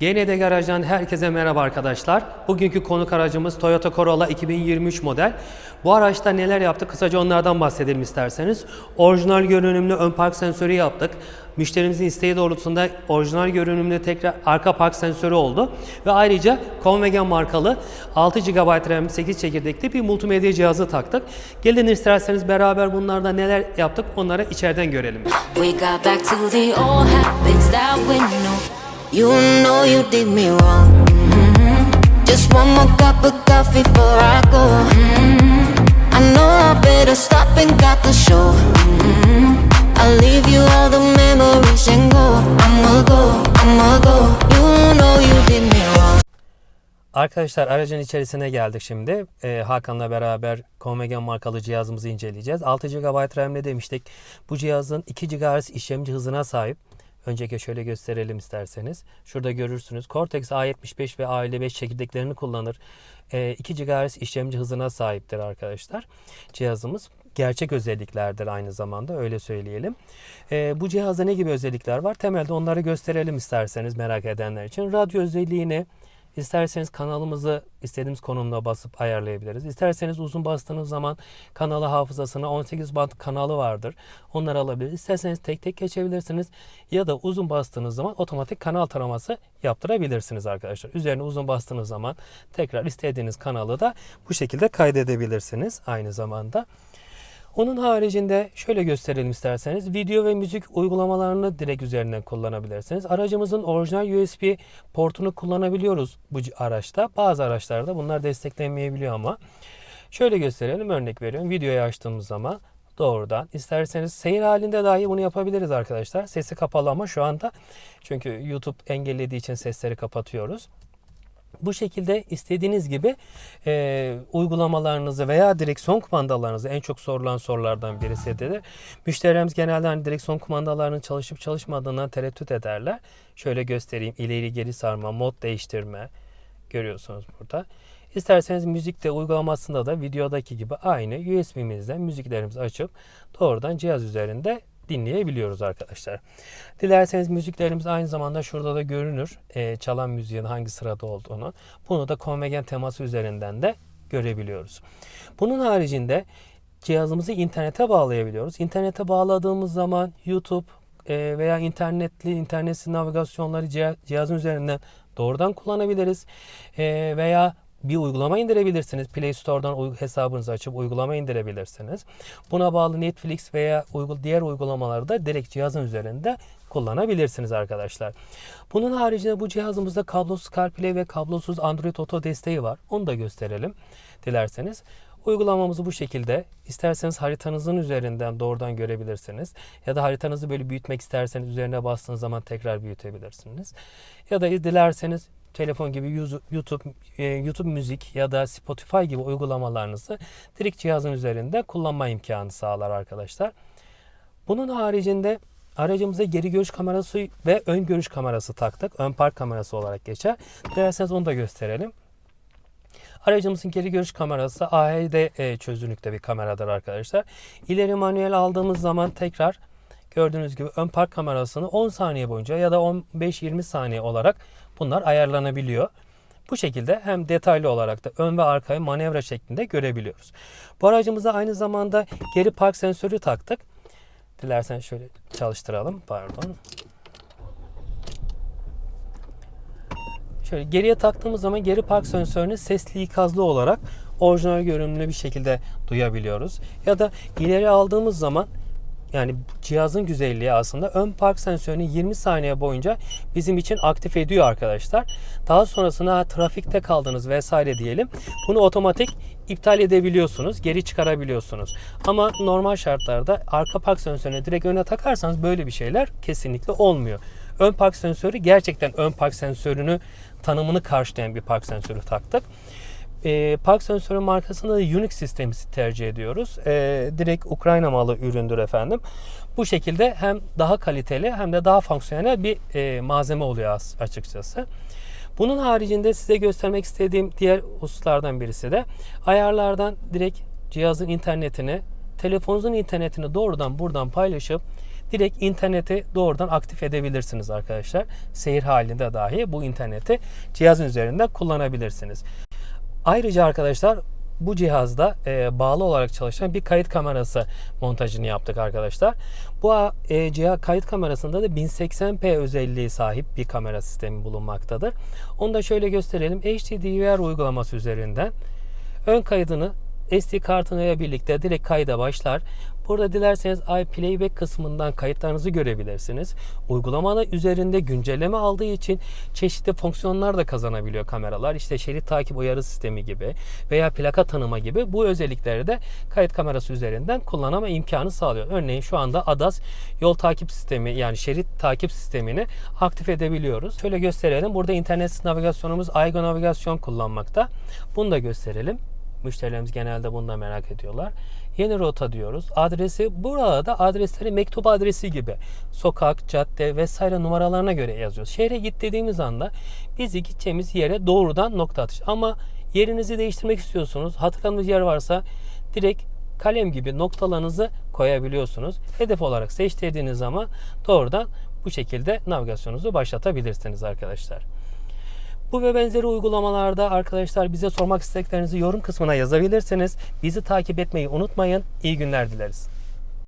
GND Garaj'dan herkese merhaba arkadaşlar. Bugünkü konuk aracımız Toyota Corolla 2023 model. Bu araçta neler yaptık kısaca onlardan bahsedelim isterseniz. Orijinal görünümlü ön park sensörü yaptık. Müşterimizin isteği doğrultusunda orijinal görünümlü tekrar arka park sensörü oldu. Ve ayrıca Convegan markalı 6 GB RAM 8 çekirdekli bir multimedya cihazı taktık. Gelin isterseniz beraber bunlarda neler yaptık onları içeriden görelim. We got back to the old. You know you did me wrong. Mhm. Just one more cup of coffee before I go. Mhm. I know I better stop and got the show. Mhm. I'll leave you all the memories and go. I'ma go, I'ma go. You know you did me wrong. Arkadaşlar aracın içerisine geldik şimdi. Ee, Hakan'la beraber Convegan markalı cihazımızı inceleyeceğiz. 6 GB RAM'le demiştik. Bu cihazın 2 GHz işlemci hızına sahip. Önceki şöyle gösterelim isterseniz. Şurada görürsünüz. Cortex A75 ve A55 çekirdeklerini kullanır. Ee, 2 GHz işlemci hızına sahiptir arkadaşlar. Cihazımız gerçek özelliklerdir aynı zamanda öyle söyleyelim. Ee, bu cihazda ne gibi özellikler var? Temelde onları gösterelim isterseniz merak edenler için. Radyo özelliğini, İsterseniz kanalımızı istediğimiz konumda basıp ayarlayabiliriz. İsterseniz uzun bastığınız zaman kanalı hafızasına 18 band kanalı vardır. Onları alabiliriz. İsterseniz tek tek geçebilirsiniz. Ya da uzun bastığınız zaman otomatik kanal taraması yaptırabilirsiniz arkadaşlar. Üzerine uzun bastığınız zaman tekrar istediğiniz kanalı da bu şekilde kaydedebilirsiniz aynı zamanda. Onun haricinde şöyle gösterelim isterseniz. Video ve müzik uygulamalarını direkt üzerinden kullanabilirsiniz. Aracımızın orijinal USB portunu kullanabiliyoruz bu araçta. Bazı araçlarda bunlar desteklenmeyebiliyor ama. Şöyle gösterelim örnek veriyorum. Videoyu açtığımız zaman doğrudan isterseniz seyir halinde dahi bunu yapabiliriz arkadaşlar. Sesi kapalı ama şu anda çünkü YouTube engellediği için sesleri kapatıyoruz. Bu şekilde istediğiniz gibi e, uygulamalarınızı veya direksiyon kumandalarınızı en çok sorulan sorulardan birisi de müşterilerimiz genelde hani direksiyon kumandalarının çalışıp çalışmadığından tereddüt ederler. Şöyle göstereyim ileri geri sarma, mod değiştirme görüyorsunuz burada. İsterseniz müzikte uygulamasında da videodaki gibi aynı USB'mizden müziklerimizi açıp doğrudan cihaz üzerinde dinleyebiliyoruz arkadaşlar. Dilerseniz müziklerimiz aynı zamanda şurada da görünür. Ee, çalan müziğin hangi sırada olduğunu. Bunu da konvegen teması üzerinden de görebiliyoruz. Bunun haricinde cihazımızı internete bağlayabiliyoruz. İnternete bağladığımız zaman YouTube e, veya internetli internetsiz navigasyonları ciha- cihazın üzerinden doğrudan kullanabiliriz. E, veya bir uygulama indirebilirsiniz. Play Store'dan hesabınızı açıp uygulama indirebilirsiniz. Buna bağlı Netflix veya diğer uygulamaları da direkt cihazın üzerinde kullanabilirsiniz arkadaşlar. Bunun haricinde bu cihazımızda kablosuz CarPlay ve kablosuz Android Auto desteği var. Onu da gösterelim dilerseniz. Uygulamamızı bu şekilde isterseniz haritanızın üzerinden doğrudan görebilirsiniz. Ya da haritanızı böyle büyütmek isterseniz üzerine bastığınız zaman tekrar büyütebilirsiniz. Ya da dilerseniz telefon gibi YouTube, e, YouTube müzik ya da Spotify gibi uygulamalarınızı direkt cihazın üzerinde kullanma imkanı sağlar arkadaşlar. Bunun haricinde aracımıza geri görüş kamerası ve ön görüş kamerası taktık. Ön park kamerası olarak geçer. Dilerseniz onu da gösterelim. Aracımızın geri görüş kamerası AHD e, çözünürlükte bir kameradır arkadaşlar. İleri manuel aldığımız zaman tekrar gördüğünüz gibi ön park kamerasını 10 saniye boyunca ya da 15-20 saniye olarak bunlar ayarlanabiliyor. Bu şekilde hem detaylı olarak da ön ve arkayı manevra şeklinde görebiliyoruz. Bu aracımıza aynı zamanda geri park sensörü taktık. Dilersen şöyle çalıştıralım. Pardon. Şöyle geriye taktığımız zaman geri park sensörünü sesli ikazlı olarak orijinal görünümlü bir şekilde duyabiliyoruz. Ya da ileri aldığımız zaman yani cihazın güzelliği aslında ön park sensörünü 20 saniye boyunca bizim için aktif ediyor arkadaşlar. Daha sonrasında trafikte kaldınız vesaire diyelim. Bunu otomatik iptal edebiliyorsunuz, geri çıkarabiliyorsunuz. Ama normal şartlarda arka park sensörünü direkt öne takarsanız böyle bir şeyler kesinlikle olmuyor. Ön park sensörü gerçekten ön park sensörünü tanımını karşılayan bir park sensörü taktık. E, park sensörü markasında da Unix sistemi tercih ediyoruz. E, direkt Ukrayna malı üründür efendim. Bu şekilde hem daha kaliteli hem de daha fonksiyonel bir e, malzeme oluyor as- açıkçası. Bunun haricinde size göstermek istediğim diğer hususlardan birisi de ayarlardan direkt cihazın internetini, telefonunuzun internetini doğrudan buradan paylaşıp direkt interneti doğrudan aktif edebilirsiniz arkadaşlar. Seyir halinde dahi bu interneti cihazın üzerinden kullanabilirsiniz. Ayrıca arkadaşlar bu cihazda e, bağlı olarak çalışan bir kayıt kamerası montajını yaptık arkadaşlar. Bu e, cihaz kayıt kamerasında da 1080p özelliği sahip bir kamera sistemi bulunmaktadır. Onu da şöyle gösterelim. HD DVR uygulaması üzerinden ön kaydını SD kartıyla birlikte direkt kayda başlar. Burada dilerseniz iPlayback kısmından kayıtlarınızı görebilirsiniz. Uygulamada üzerinde güncelleme aldığı için çeşitli fonksiyonlar da kazanabiliyor kameralar. İşte şerit takip uyarı sistemi gibi veya plaka tanıma gibi bu özellikleri de kayıt kamerası üzerinden kullanama imkanı sağlıyor. Örneğin şu anda ADAS yol takip sistemi yani şerit takip sistemini aktif edebiliyoruz. Şöyle gösterelim. Burada internet navigasyonumuz Aygo navigasyon kullanmakta. Bunu da gösterelim. Müşterilerimiz genelde bunu da merak ediyorlar. Yeni rota diyoruz. Adresi burada adresleri mektup adresi gibi. Sokak, cadde vesaire numaralarına göre yazıyoruz. Şehre git dediğimiz anda bizi gideceğimiz yere doğrudan nokta atış. Ama yerinizi değiştirmek istiyorsunuz. Hatırladığınız yer varsa direkt kalem gibi noktalarınızı koyabiliyorsunuz. Hedef olarak seçtiğiniz zaman doğrudan bu şekilde navigasyonunuzu başlatabilirsiniz arkadaşlar. Bu ve benzeri uygulamalarda arkadaşlar bize sormak isteklerinizi yorum kısmına yazabilirsiniz. Bizi takip etmeyi unutmayın. İyi günler dileriz.